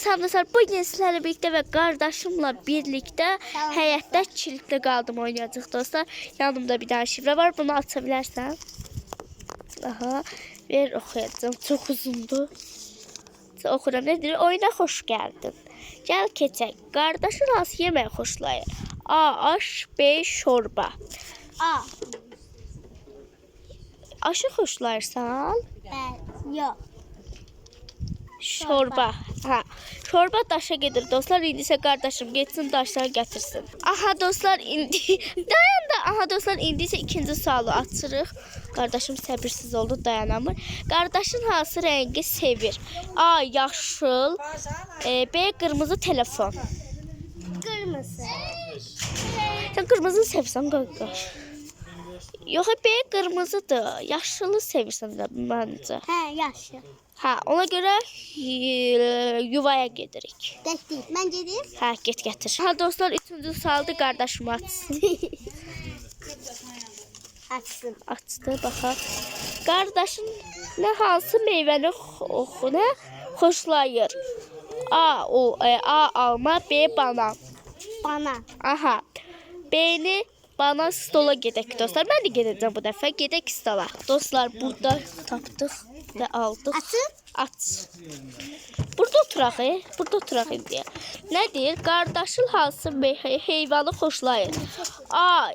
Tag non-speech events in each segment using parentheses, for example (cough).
Salam dostlar. Bugün sizlerle birlikte ve kardeşimle birlikte həyətdə kilitli qaldım oynayacağıq dostlar. Yanımda bir tane şifre var. Bunu açabilirsen. Aha. Ver okuyacağım. Çok uzundu. Okuram nedir? Oyuna hoş geldin. Gel keçək. Qardaşın hansı yemək xoşlayır? A. Aş, B. Şorba. A. Aşı xoşlayırsan? Ben. Yok. Şorba. Ha. Şorba daşa gedir dostlar. İndi isə qardaşım getsin daşları gətirsin. Aha dostlar indi (laughs) dayan da. Aha dostlar indi isə ikinci sualı açırıq. Qardaşım səbirsiz oldu dayanamır. Qardaşın hansı rəngi sevir? A. Yaşıl, e, B. Qırmızı telefon. Kırmızı. Sən qırmızını sevirsən qardaş. Yox, B qırmızıdır. Yaşılı sevirsən də məncə. He yaşlı. Ha, ona görə e, yuvaya gedirik. Değil. Ben dedim. Hə, get gətir. Ha dostlar, üçüncü sualdı qardaşım açsın. (laughs) Açsın. Açdı, baxaq. Qardaşın nə hansı meyvəni xo- nə xoşlayır? A, o, e, A alma, B banan. Bana. Aha. B-ni bana stola gedək dostlar. Mən də gedəcəm bu dəfə. Gedək stola. Dostlar, burada tapdıq və aldıq. Aç. Burada oturaq, e? Burada oturaq indi. Nə deyir? Qardaşın hansı heyvanı xoşlayır? A.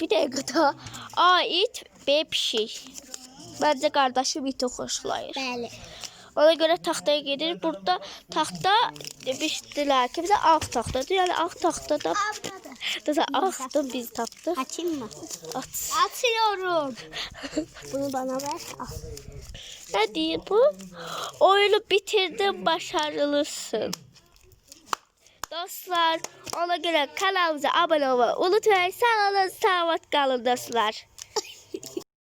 Bir dəqiqə da. A it, B pişik. Məncə qardaşım iti xoşlayır. Bəli. Ona görə taxtaya gedir. Burada taxta demişdilər ki, bizə ağ taxtadır. Yəni ağ taxtada da ağdan biz tapdıq. Açayım mı? Aç. Açıyorum. (laughs) Bunu bana ver. Al. Nə deyir bu? Oyunu bitirdin, başarılısın. Dostlar, ona görə kanalımıza abunə olmayı unutmayın. Sağ olun, sağ olun, qalın dostlar.